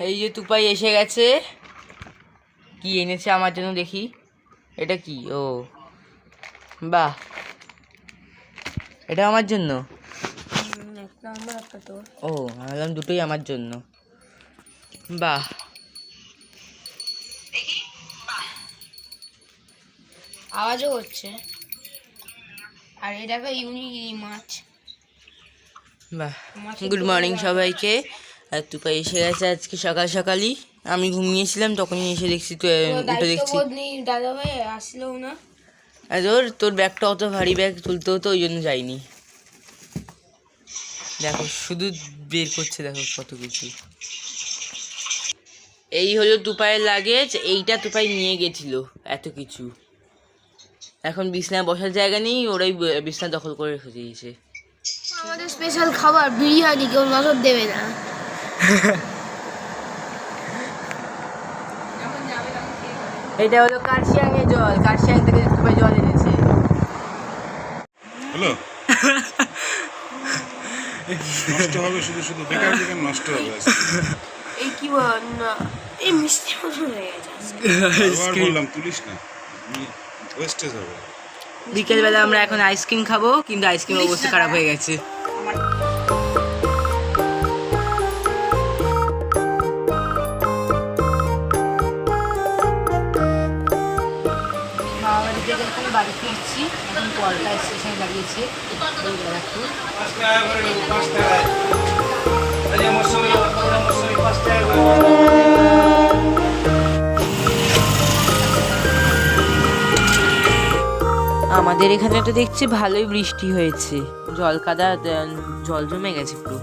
এই যে তুপাই এসে গেছে। কি এনেছে আমার জন্য দেখি। এটা কি? ও। বাহ। এটা আমার জন্য? ও ভাবলাম দুটোই আমার জন্য। বাহ। আওয়াজও হচ্ছে। আর এটা ইউনিক মাছ। বাহ। গুড মর্নিং সবাইকে। আর তুপাই এসে গেছে আজকে সকাল সকালই। আমি ঘুমিয়েছিলাম তখনই এসে দেখছি তুই উঠে দেখছি। দাদা ভাই আসলেও না? আর তোর তোর ব্যাগটা অত ভারী ব্যাগ তুলতে হতো ওই জন্য যাইনি। দেখো শুধু বের করছে দেখো কত কিছু। এই হলো তুপায়ের লাগেজ এইটা তুপাই নিয়ে গেছিল এত কিছু। এখন বিছনায় বসার জায়গা নেই ওরাই বিছনা দখল করে রেখে দিয়েছে। আমাদের স্পেশাল খাবার বিরিয়ানি কেউ নজর দেবে না। এটা হলো কার্শিয়াং এর জল কার্শিয়াং থেকে জল এনেছে। হলো নষ্ট হবে শুধু শুধু বেকার বেকার নষ্ট হবে এই কি বল না এই মিষ্টি মতন হয়ে গেছে বললাম তুলিস না ওয়েস্টেজ হবে। বিকেলবেলা আমরা এখন আইসক্রিম খাব, কিন্তু আইসক্রিম অবস্থা খারাপ হয়ে গেছে। বাড়ি ফিরছি এখন স্টেশনে আমাদের এখানে তো দেখছি ভালোই বৃষ্টি হয়েছে। জল কাদা জল জমে গেছে পুরো।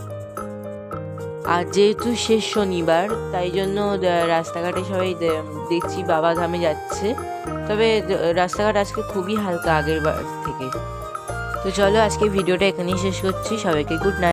আর যেহেতু শেষ শনিবার, তাই জন্য রাস্তাঘাটে সবাই দেখছি বাবা ধামে যাচ্ছে। তবে রাস্তাঘাট আজকে খুবই হালকা আগের বার থেকে। তো চলো, আজকে ভিডিওটা এখানেই শেষ করছি। সবাইকে গুড নাইট